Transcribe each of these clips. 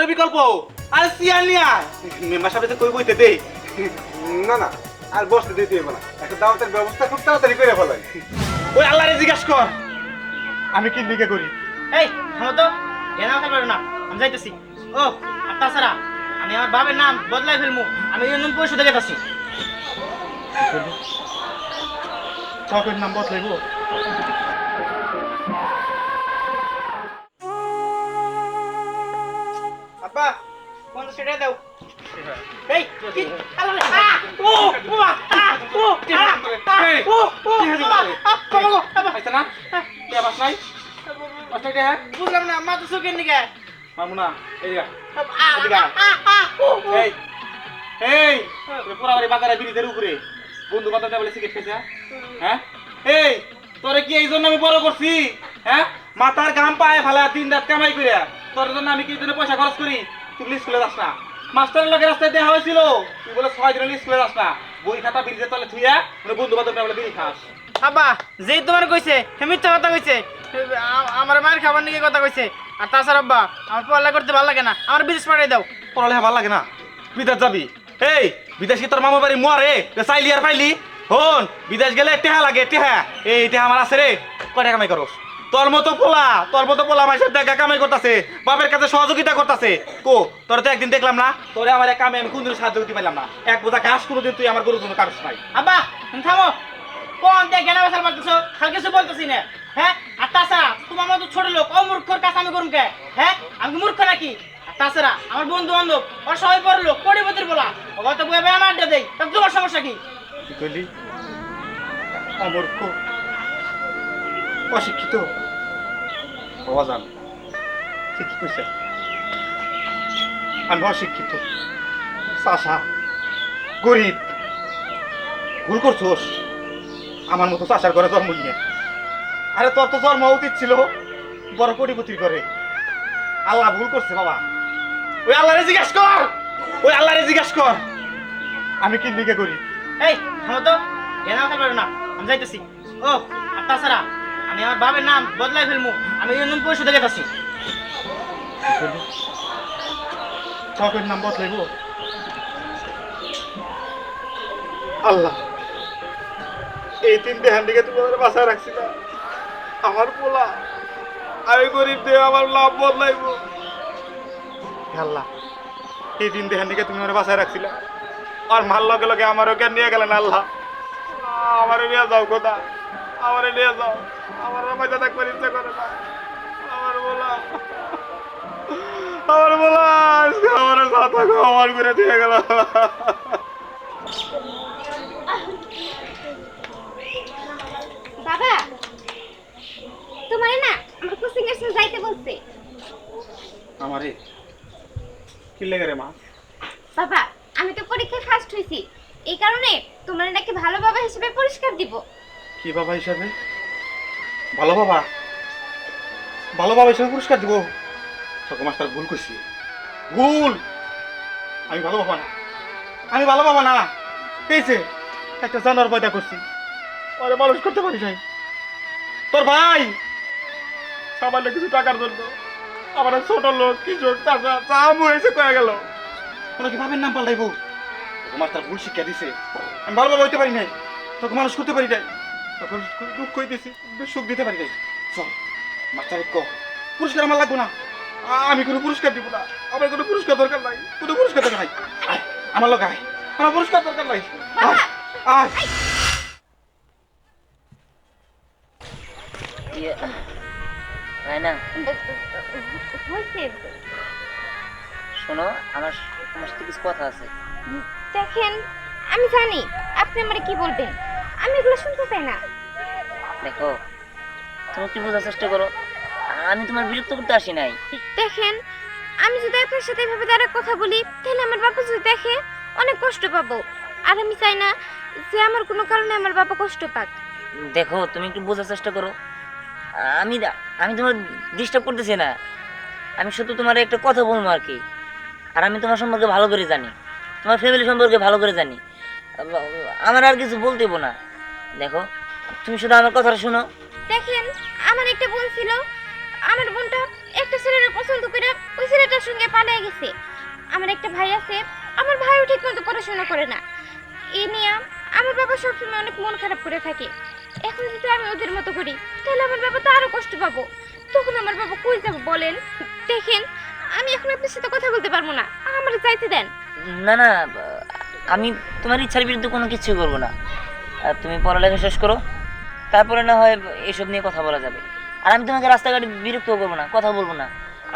তোর বিকল্প। আর সিয়ার নিয়ে আয়। মেম্বার সাহেব কই কইতে দে। না না আর বসতে দিতে হবে না। একটা দাওয়াতের ব্যবস্থা খুব তাড়াতাড়ি করে ফেলাই ওই আল্লাহরে জিজ্ঞাসা কর। আমি কি লিখে করি? এই থামো তো এনা কথা বলো না আমি যাইতেছি। ও আর তাছাড়া আমি আমার বাবার নাম বদলাই ফেলমু। আমি ইউনিয়ন পরিষদে গেতেছি। চকের নাম বদলাইব? সেটা দাও। এই ও বাবা গো, না? কে বাস নাই বাস নাই হ্যাঁ? বুঝলাম না মা তো সুখের নিকে। মামুনা এই যা। আ এদিকে আয়। আ আ ও ও। এই এই পুরা বাড়ি বাজারে বিড়িদের উপরে। বন্ধু বান্ধব বলে সিগারেট খেয়েছে হ্যাঁ? এই তোরে কি এই জন্য আমি বড় করছি? হ্যাঁ? মাথার গাম পায়ে ফালা দিন রাত কামাই করে তোর জন্য আমি কি জন্য পয়সা খরচ করি? তুই স্কুলে যাস না। মাস্টারের লোকের রাস্তায় দেখা হয়েছিল। তুই বলে ছয় দিন স্কুলে যাস না। বই খাতা বিড়িতে তলে থুইয়া মানে বন্ধু বলে বিড়ি খাস। আব্বা যেই তোমার কইছে সে মিথ্যা কথা কইছে। আমার মায়ের খাবার নিয়ে কথা কইছে। আর তাছাড়া আব্বা আমার পড়ালেখা করতে ভালো লাগে না। আমার বিদেশ পাঠাই দাও। পড়ালেখা ভালো লাগে না? বিদেশ যাবি? এই বিদেশ কি তোর মামার বাড়ি মরে চাইলি আর পাইলি? হন বিদেশ গেলে টেহা লাগে টেহা। এই টেহা আমার আছে রে। কয় টাকা কামাই করস? তোর মতো পোলা তোর মতো পোলা মাসের দেখা কামাই করতেছে বাপের কাছে সহযোগিতা করতেছে। কো তোর তো একদিন দেখলাম না তোরে আমার কামে আমি কোনদিন সাহায্য করতে পারলাম না। এক বোঝা ঘাস কোনোদিন তুই আমার গরুর জন্য কারস নাই। আব্বা থামো। কোন দিয়ে জ্ঞানা বেসার পারতেছো খাল কিছু বলতেছি না। হ্যাঁ? আর তাছাড়া তোমার মতো ছোট লোক ও মূর্খর কাছে আমি করুম কে? হ্যাঁ? আমি মূর্খ নাকি? তাছাড়া আমার বন্ধু বান্ধব ওর সবাই বড় লোক কোটিপতির বলা ও কত বয়ে বয়ে আমার দেই তা তোমার সমস্যা কি? কি কইলি? অমূর্খ। অশিক্ষিত। অজান ঠিকই কইছে? আমি অশিক্ষিত। চাষা গরিব। ভুল করছোস? আমার মতো চাষার ঘরে জন্ম নিয়ে। আরে তোর তো জন্ম উচিত ছিল, বড় কোটিপতির করে আল্লাহ ভুল করছে বাবা। ওই আল্লাহরে জিজ্ঞাসা কর। ওই আল্লাহরে জিজ্ঞাসা কর। আমি কি লিখে করি। এই, থামো তো। বেসার পারো না। আমি যাইতেছি। ও, আর তাছাড়া আমি আমার বাবার নাম বদলাই ফেলমু। আমি ইউনিয়ন পরিষদে গেতেছি চকের নাম বদলাইব? আল্লাহ। এই তিন দেহান দিকে তুমি বাসায় রাখছি না। আমার পোলা, আমি গরিব দেহ, আমার লাভ বদলাইব। আল্লাহ, এই তিন দেহান দিকে তুমি আমার বাসায় রাখছিলা। আর মার লগে লগে আমারও কেন নিয়ে গেলেন আল্লাহ। আমারে নিয়ে যাও কোথা আমারে নিয়ে যাও। আমার আমার দাদা করে ইচ্ছা করে না। আমার বলা আমার বলা আজকে আমার সাথে আমার করে দিয়ে গেল। বাবা তোমার না আমার কোচিং এর সাথে যাইতে বলছে। আমারে? কি লেগে রে মা? বাবা আমি তো পরীক্ষায় ফার্স্ট হয়েছি। এই কারণে তোমার নাকি ভালো বাবা হিসেবে পুরস্কার দিব। কি বাবা হিসাবে ভালো বাবা? ভালো বাবা হিসাবে পুরস্কার দিব। তোকে মাস্টার ভুল করছি। ভুল! আমি ভালো বাবা না। আমি ভালো বাবা না। পেয়েছে একটা জানোয়ার পয়দা করছি। ওরে মানুষ করতে পারি নাই। তোর ভাই! সামান্য কিছু টাকার জন্য আমার ছোট লোক, কৃষক, চাষা চাম হয়েছে কয়ে গেল। কোনো কি ভাবের নাম পাল্টাইবো? তোকে মাস্টার ভুল শিক্ষা দিছে। আমি ভালো বাবা হইতে পারি নাই। তোকে মানুষ করতে পারি নাই। তখন দুঃখ হইতেছি। সুখ দিতে পারি নাই। চল মাস্টার ক। পুরস্কার আমার লাগবে না। আমি কোনো পুরস্কার দিব না। আমার কোনো পুরস্কার দরকার নাই। কোনো পুরস্কার দরকার নাই। আমার লোক আয়। আমার পুরস্কার দরকার নাই। আয়, না শোনো আমার তোমার সাথে কিছু কথা আছে। দেখেন আমি জানি। আপনি আমারে কি বলবেন? আমি এগুলো শুনতে চাই না। দেখো তুমি একটু বোঝার চেষ্টা করো? আমি তোমার বিরক্ত করতে আসি নাই। দেখেন আমি যদি আপনার সাথে এভাবে দাঁড়া কথা বলি তাহলে আমার বাবা যদি দেখে অনেক কষ্ট পাবো। আর আমি চাই না যে আমার কোনো কারণে আমার বাবা কষ্ট পাক। দেখো তুমি একটু বোঝার চেষ্টা করো। আমি আমি তোমার ডিস্টার্ব করতেছি না। আমি শুধু তোমার একটা কথা বলব আর কি। আর আমি তোমার সম্পর্কে ভালো করে জানি। তোমার ফ্যামিলি সম্পর্কে ভালো করে জানি। আমার আর কিছু বলতেইব না। দেখো তুমি শুধু আমার কথাটা শোনো। দেখেন আমার একটা বোন ছিল। আমার বোনটা একটা ছেলের পছন্দ করে ওই ছেলেটার সঙ্গে পালিয়ে গেছে। আমার একটা ভাই আছে আমার ভাইও ঠিক মতো পড়াশোনা করে না। এই নিয়ে আমার বাবা সবসময় অনেক মন খারাপ করে থাকে। এখন যদি আমি ওদের মতো করি তাহলে আমার বাবা তো আরও কষ্ট পাবো। তখন আমার বাবা কই যাব বলেন? দেখেন আমি এখন আপনার সাথে কথা বলতে পারব না। আমার চাইতে দেন। না না আমি তোমার ইচ্ছার বিরুদ্ধে কোনো কিছু করব না। আর তুমি পড়ালেখা শেষ করো। তারপরে না হয় এসব নিয়ে কথা বলা যাবে। আর আমি তোমাকে রাস্তাঘাটে বিরক্ত করব না কথা বলব না।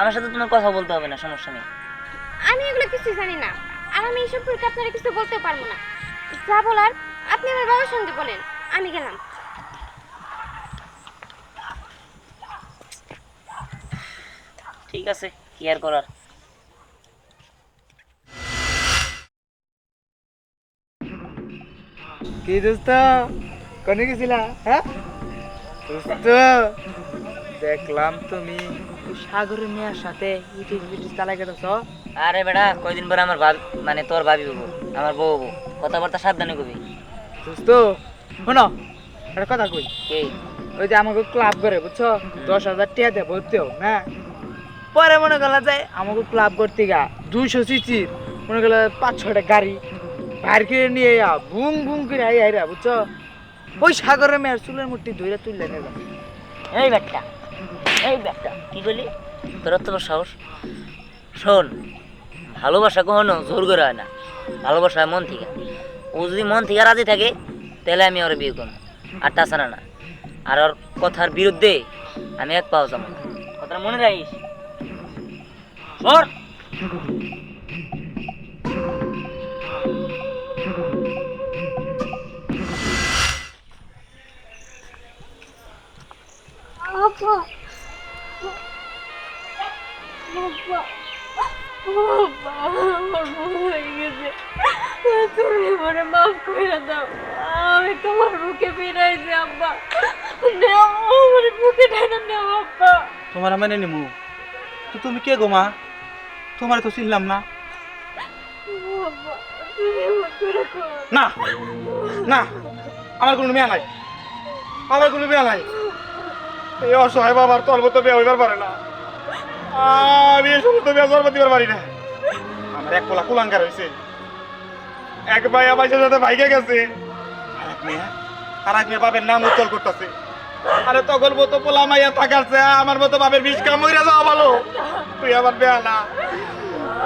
আমার সাথে তোমার কথা বলতে হবে না সমস্যা নেই। আমি এগুলো কিছু জানি না আর আমি এই সম্পর্কে আপনারা কিছু বলতে পারব না। যা বলার আপনি আমার বাবার সঙ্গে বলেন আমি গেলাম। ঠিক আছে কি আর করার? কি দোস্ত? কোনে গেছিলা? হ্যাঁ? দেখলাম তুমি। সাগরের মেয়ের সাথে ইটিস বিটিস চালাই গেছ আরে বেটা কয়দিন পরে আমার ভাবি মানে তোর ভাবি হব আমার বউ হব কথাবার্তা সাবধানে কবি। দোস্ত শোনো একটা কথা কই? কে? ওই যে আমাকে ক্লাব করে বুঝছ? দশ হাজার টাকা দেয় ভর্তিও হ্যাঁ? পরে মনে করলা যায় আমাকে ক্লাব করতে গা দুইশো সিসির মনে করলে পাঁচ ছটা গাড়ি বাইর করে নিয়ে বুং বুং করে আই আইরা বুঝছ? ওই সাগরের মেয়ের চুলের মুঠি ধরে তুললে নেবে। এই ব্যাগটা এই ব্যাগটা, কি বলি তোর তো সাহস? শোন, ভালোবাসা কখনো জোর করে হয় না। ভালোবাসা মন থেকে। ও যদি মন থেকে রাজি থাকে, তাহলে আমি ওর বিয়ে করব। আর তাছাড়া না, আর ওর কথার বিরুদ্ধে আমি এক পাও যাব কথাটা মনে রাখিস? সর তুমি মনে মাফ করে দাও আমি তোমার বুকে ফিরাইছি আব্বা আমার বুকে মানে নিমু। তুমি কে গো মা? তোমার তো চিনলাম না। না না, আমার কোনো মেয়া নাই। আমার কোনো মেয়া নাই। এই অসহায় বাবার তোর মতো বিয়ে হইবার পারে না। আমি এই সমস্ত বিয়ে জন্ম দিবার পারি না। আমার এক পোলা কুলাঙ্কার হয়েছে এক ভাই আমার সাথে ভাইকে গেছে। আর এক মেয়ে। আর বাপের নাম উজ্জ্বল করতেছে। আরে তখন মতো পোলা মাইয়া থাকাচ্ছে আমার মতো বাপের বিষ কাম হইরা যাওয়া ভালো। তুই আমার বেয়া না।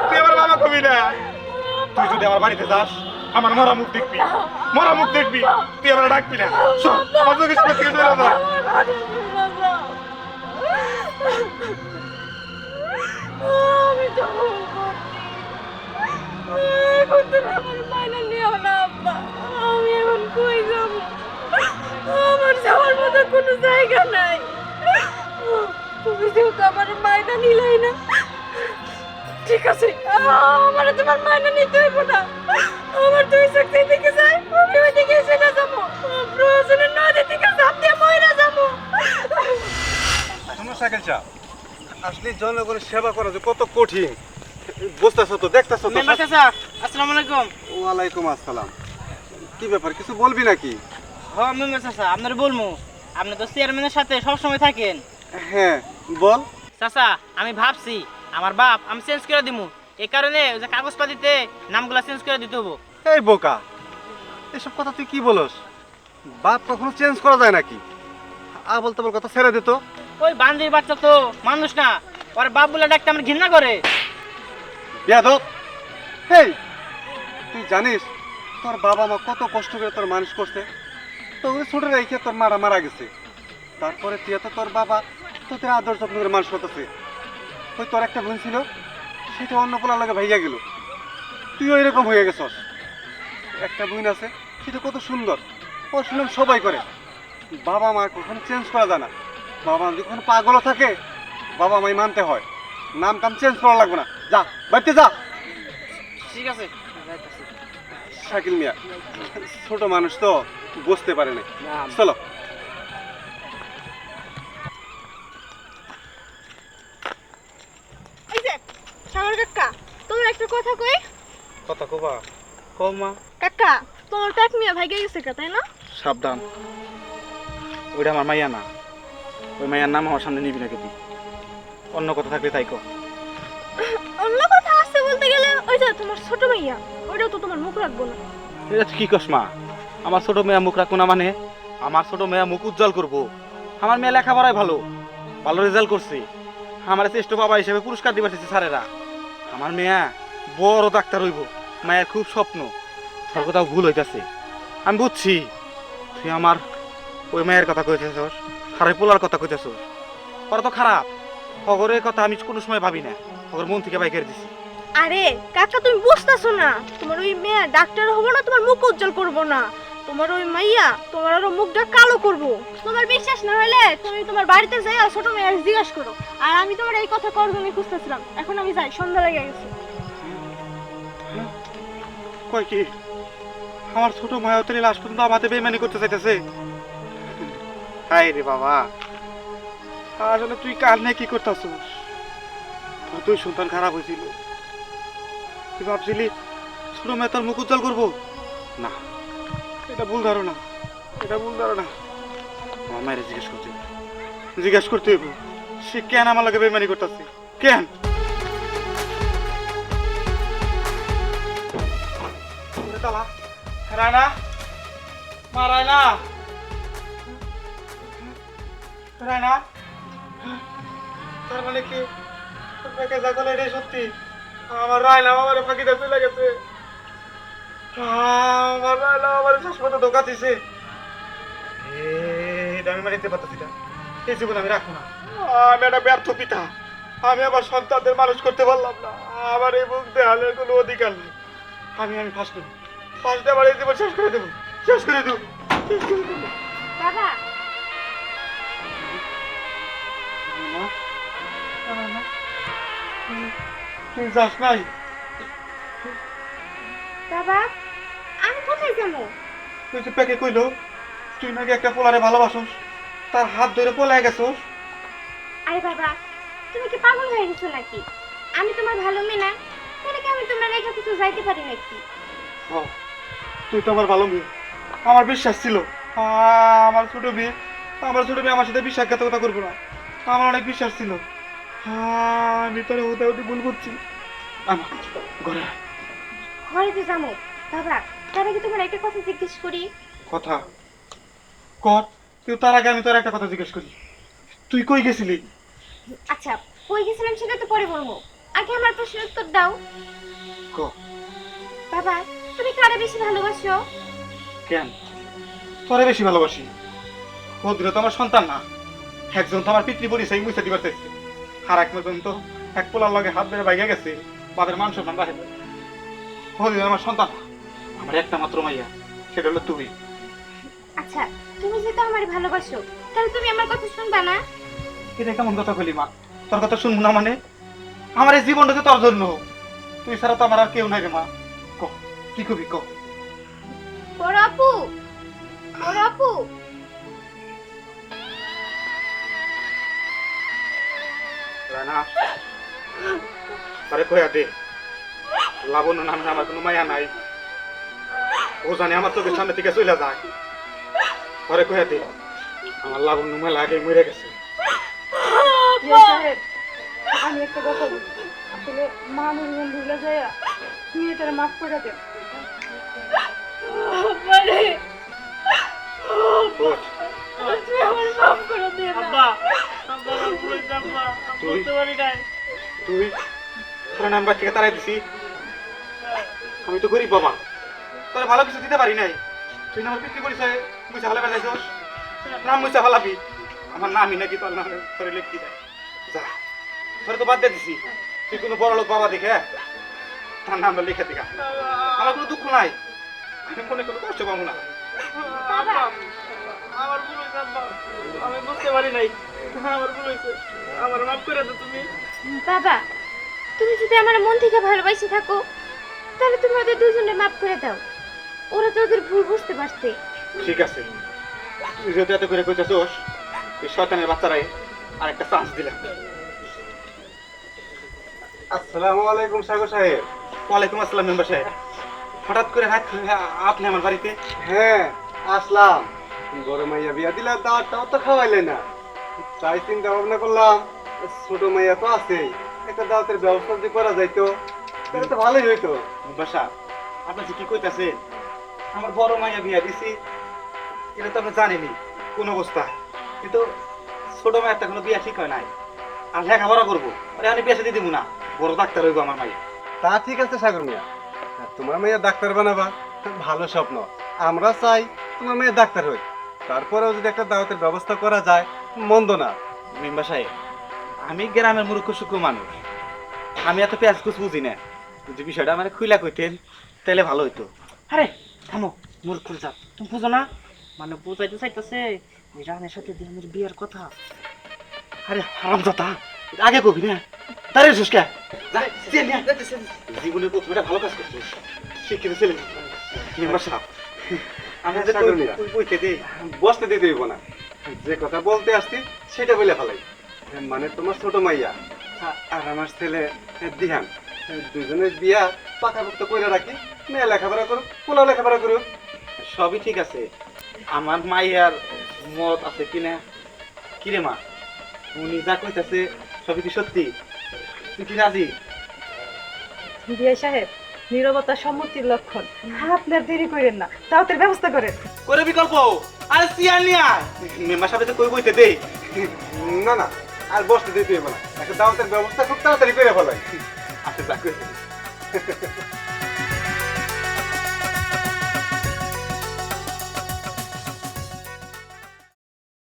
তুই আমার বাবা কবি না। তুই যদি আমার বাড়িতে যাস আমার মরা মুখ দেখবি। মরা মুখ দেখবি। তুই আমার ডাকবি না। শোন, আমার চোখের সামনে সরে যা। এখন আমার কই যাব আমার যাওয়ার মতো কোনো জায়গা নাই তুমি যেহেতু আমার মাইনা নিলাই না ঠিক আছে আমার তোমার মাইনা নিতে হইব না আমার দুই শক্তি আসলে জনগণের সেবা করা যে কত কঠিন বুঝতেছো তো দেখতেছো তো? মেম্বার চাচা আসসালামু আলাইকুম। ওয়ালাইকুম আসসালাম। কি ব্যাপার কিছু বলবি নাকি? হ্যাঁ মেম্বার চাচা আপনার বলব আপনি তো চেয়ারম্যানের সাথে সবসময় থাকেন। হ্যাঁ বল। চাচা আমি ভাবছি আমার বাপ আমি চেঞ্জ করে দিমু। এই কারণে ওই যে কাগজপাতিতে নামগুলা চেঞ্জ করে দিতে হব। এই বোকা এসব কথা তুই কি বলস? বাপ কখনো চেঞ্জ করা যায় নাকি? আ বলতে বল কথা ছেড়ে দিত ওই বান্দির বাচ্চা তো মানুষ না ওর বাপ বলে ডাকতে আমার ঘৃণা করে। তুই জানিস, তোর বাবা মা কত কষ্ট করে তোর মানুষ করছে? তো ওই ছোট রেখে তোর মারা মারা গেছে। তারপরে তুই তো তোর বাবা, তোদের আদর যত্ন করে মানুষ করতেছে ওই তোর একটা বোন ছিল, সেটা অন্য পোলার লাগে ভাইয়া গেল। তুইও এরকম হয়ে গেছস। একটা বোন আছে, সেটা কত সুন্দর। ও শুনলাম সবাই করে। বাবা মা কখনো চেঞ্জ করা যায় না। বাবা যদি কখনো পাগলও থাকে বাবা মাই মানতে হয়। নাম কাম চেঞ্জ করা লাগবে না। যা বাড়িতে যা। ঠিক আছে। শাকিল মিয়া ছোট মানুষ তো বুঝতে পারে না চলো। এই যে সাগর কাকা তোমার একটা কথা কই? কথা কবা। কম মা। কাকা তোমার তো এক মিয়া ভাইগে গেছে কা তাই না? সাবধান। ওইটা আমার মাইয়া না। ওই মাইয়ার নাম আমার সামনে নিবি না কেবি অন্য কথা থাকলে তাই কো। অন্য কথা আছে বলতে গেলে ওই যে তোমার ছোট ভাইয়া ওইটাও তো তোমার মুখ রাখব না। এটা কি কস মা? আমার ছোট মেয়ে মুখ রাখব না মানে? আমার ছোট মেয়ে মুখ উজ্জ্বল করব। আমার মেয়ে লেখাপড়ায় ভালো ভালো রেজাল্ট করছে। আমার শ্রেষ্ঠ বাবা হিসেবে পুরস্কার দিবার চাইছে স্যারেরা। আমার মেয়ে বড় ডাক্তার হইব মায়ের খুব স্বপ্ন। তোর কোথাও ভুল হইতাছে। আমি বুঝছি তুই আমার ওই মায়ের কথা কইতেছস আর ওই পোলার কথা কইতেছস। ওরা তো খারাপ। অগরের কথা আমি কোনো সময় ভাবি না। অগর মন থেকে বাইকের দিছি। আরে কাকা তুমি বুঝতেছো না। তোমার ওই মেয়ে ডাক্তার হব না তোমার মুখ উজ্জ্বল করব না। তোমার ওই মাইয়া তোমার আরও মুখটা কালো করব। তোমার বিশ্বাস না হলে তুমি তোমার বাড়িতে যাই আর ছোট মেয়ে জিজ্ঞাসা করো। আর আমি তোমার এই কথা করার জন্য খুঁজতেছিলাম। এখন আমি যাই সন্ধ্যা লেগে গেছে। কয় কি? আমার ছোট মায়াতরি লাশ পর্যন্ত আমাতে বেমানি করতে চাইতেছে। হাই রে বাবা। আসলে তুই কাল নিয়ে কি করতেছিস? তুই সন্তান খারাপ হয়েছিল। তুই ভাবছিলি ছোট মেয়ে মুখ উজ্জ্বল করব? না, এটা ভুল ধারণা। এটা ভুল ধারণা। আমার জিজ্ঞেস করতে জিজ্ঞেস করতে হইব সে কেন আমার লাগে বেমানি করতেছে? কেন? রায়না মা রায়না রায়না তার মানে কি? তোকে যা করলে এটাই সত্যি? আমার রায়না আমার ফাঁকিতে চলে গেছে। আমার রায়না আমার শেষ মতো ধোকা দিছে এটা আমি মানিতে পারতেছি না। এই জীবন আমি রাখব না। আমি একটা ব্যর্থ পিতা। আমি আমার সন্তানদের মানুষ করতে পারলাম না। আমার এই মুখ দেহালের কোনো অধিকার নেই। আমি আমি ফার্স্ট দেবো। ফার্স্ট আমার এই জীবন শেষ করে দেবো। শেষ করে দেবো। বাবা তুই- যাস নাই বাবা আমি কোথায় যাব? তুই যে প্যাকে কইলো তুই নাকি একটা পোলারে ভালোবাসোস তার হাত ধরে পলায় গেছোস। আরে বাবা তুমি কি পাগল হয়ে গেছো নাকি? আমি তোমার ভালো মেয়ে না তাহলে কি আমি তোমার রেখে কিছু যাইতে পারি নাকি? হ, তুই তো আমার ভালো মেয়ে। আমার বিশ্বাস ছিল। আমার ছোট মেয়ে আমার ছোট মেয়ে আমার সাথে বিশ্বাসঘাতকতা করব না। আমার অনেক বিশ্বাস ছিল। আমি তোর হতে হতে ভুল করছি আমার ঘরে। ঘরে তো যাব। বাবা তার আগে তোমার একটা কথা জিজ্ঞেস করি। কথা? কর তুই তার আগে আমি তোর একটা কথা জিজ্ঞেস করি। তুই কই গেছিলি? আচ্ছা কই গেছিলাম সেটা তো পরে বলব। আগে আমার প্রশ্নের উত্তর দাও। ক? বাবা তুমি কারে বেশি ভালোবাসো? কেন? তোরে বেশি ভালোবাসি। ভদ্র তো আমার সন্তান না। একজন তো আমার পিতৃ পরিচয় মুছে দিবার চাইছে। আর এক মতন তো এক পোলার লগে হাত ধরে বাইকে গেছে বাদের মান সম্মান রাখে ভদ্র আমার সন্তান আমার একটা মাত্র মাইয়া সেটা হলো তুমি। আচ্ছা তুমি যেহেতু আমার ভালোবাসো তাহলে তুমি আমার কথা শুনবা না? এটা কেমন কথা বলি মা? তোর কথা শুনব না মানে? আমার এই জীবনটা তো তোর জন্য তুই ছাড়া তো আমার আর কেউ নাই রে মা। ক কি কবি ক? আপু বড় আপু। রানা আরে কয়া দে লাবণ্য নামে আমার কোনো মায়া নাই। ও জানে আমার চোখের সামনে থেকে চলে যায় পরে কয়া দে আমার লাবণ্য মেলা আগে মরে গেছে। আমি একটা কথা বলছি। আসলে মানুষ ভুলে যায় মেয়েটার মাফ করে দেন। আমার মাফ করে দে তুই? তুই তোর নাম থেকে তারাই দিছি। আমি তো গরিব বাবা। তোর ভালো কিছু দিতে পারি নাই। তুই না আমার পিতৃ পরিচয় মুছে ভালো বেড়াইছস নাম মুছে ভালাবি আমার নামই নাকি তোর নামে তোর লিখি দেয়। যা, তোর তো বাদ দিয়ে দিছি। তুই কোনো বড় লোক বাবা দেখে, তার নামটা লিখে দিগা। আমার কোনো দুঃখ নাই। আমি মনে কোনো কষ্ট পাবো না। আমার বুঝতে পারি নাই। আমার ভুল হয়েছে। আমার মাফ করে দাও তুমি। বাবা তুমি যদি আমার মন থেকে ভালোবাসে থাকো তাহলে তুমি ওদের দুজনে মাফ করে দাও। ওরা তো ওদের ভুল বুঝতে পারছে। ঠিক আছে তুই যদি এত করে কইতেছস এই শয়তানের বাচ্চারাই আর একটা চান্স দিলাম। আসসালামু আলাইকুম সাগর সাহেব। ওয়ালাইকুম আসসালাম মেম্বার সাহেব। হঠাৎ করে হাত আপনি আমার বাড়িতে? হ্যাঁ আসলাম। বড় মাইয়া বিয়া দিলে দাওয়াতটাও তো খাওয়াইলে না। তাই চিন্তা ভাবনা করলাম, ছোট মাইয়া তো আছে একটা দাওয়াতের ব্যবস্থা যদি করা যাইতো, তাহলে তো ভালোই হইতো। বাসা, আপনি কি কইতাছেন? আমার বড় মাইয়া বিয়া দিছি, এটা তো আপনি জানেনই কোন অবস্থা কিন্তু ছোট মায়ের তো এখনও বিয়া ঠিক হয় নাই। আর লেখাপড়া করব, আরে আমি বিয়া দিয়ে দিব না, বড় ডাক্তার হইব আমার মাইয়া। তা ঠিক আছে, সাগর মিয়া। তোমার মেয়ে ডাক্তার বানাবা, ভালো স্বপ্ন। আমরা চাই তোমার মেয়ে ডাক্তার হই। তারপরেও যদি একটা দাওয়াতের ব্যবস্থা করা যায় মন্দ না মেম্বার সাহেব আমি গ্রামের মূর্খ সূক্ষ্ম মানুষ। আমি এত পেঁয়াজ কুচ বুঝি না। যদি বিষয়টা মানে খুইলা কইতেন তাহলে ভালো হইতো। আরে থামো মূর্খ জাত। তুমি বুঝো না? মানে বুঝাইতে চাইতেছে যে রানের সাথে দিনের বিয়ের কথা। আরে হারাম দাতা আগে কবি না। দাঁড়িয়ে সুস্কা জীবনের প্রথম একটা ভালো কাজ করছিস। শিক্ষিত ছেলে। মেম্বার সাহেব আমি যে বসতে দিতে না। যে কথা বলতে আসছি, সেটা বলে ফেলাই। মানে তোমার ছোট মাইয়া। আর আমার ছেলে দিহান। দুজনের বিয়া পাকাপোক্ত করে রাখি। মেয়ে লেখাপড়া করুক, পোলাও লেখাপড়া করুক। সবই ঠিক আছে। আমার মাইয়ার মত আছে কিনা কিরে মা? উনি যা কইতাছে, সবই কি সত্যি? তুই কি রাজি? বিয়ে সাহেব নীরবতা সম্মতির লক্ষণ। হ্যাঁ আপনার দেরি করেন না। তাও তার ব্যবস্থা করেন। করে বিকল্প। আর সিয়ার নিয়া মেম্বার সাহেব তো কই কইতে দেই? না না আর বসতে দিতে হবে না। একটা দাওয়াতের ব্যবস্থা খুব তাড়াতাড়ি করে ফেলাই। আচ্ছা